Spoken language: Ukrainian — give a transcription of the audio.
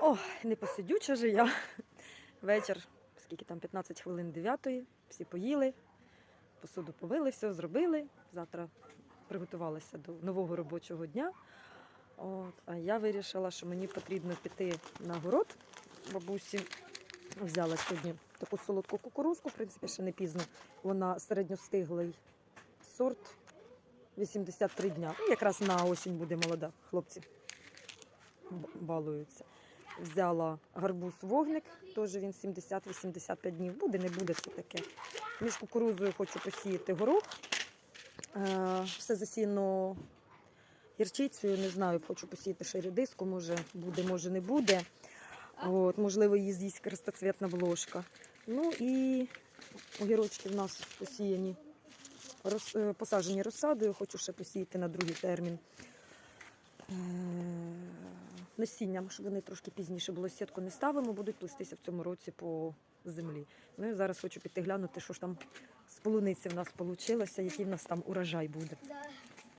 Ох, не посидюча же я. Вечір, скільки там 15 хвилин 9, всі поїли, посуду помили, все зробили. Завтра приготувалася до нового робочого дня. От, а я вирішила, що мені потрібно піти на город бабусі. Взяла сьогодні таку солодку кукурузку, в принципі, ще не пізно. Вона середньостиглий сорт 83 дня. Ну, якраз на осінь буде молода, хлопці балуються. Взяла гарбуз вогник, теж він 70-85 днів. Буде, не буде це таке. Між кукурузою хочу посіяти горох. Е, все засіяно гірчицею, не знаю, хочу посіяти ще редиску, може буде, може не буде. От, можливо, її з'їсть крестоцвітна бложка. Ну і огірочки в нас посіяні, е, посаджені розсадою, хочу ще посіяти на другий термін. Насінням, щоб вони трошки пізніше було сітку не ставимо, будуть плестися в цьому році по землі. Ну і зараз хочу піти глянути, що ж там з полуниці в нас вийшло, який в нас там урожай буде.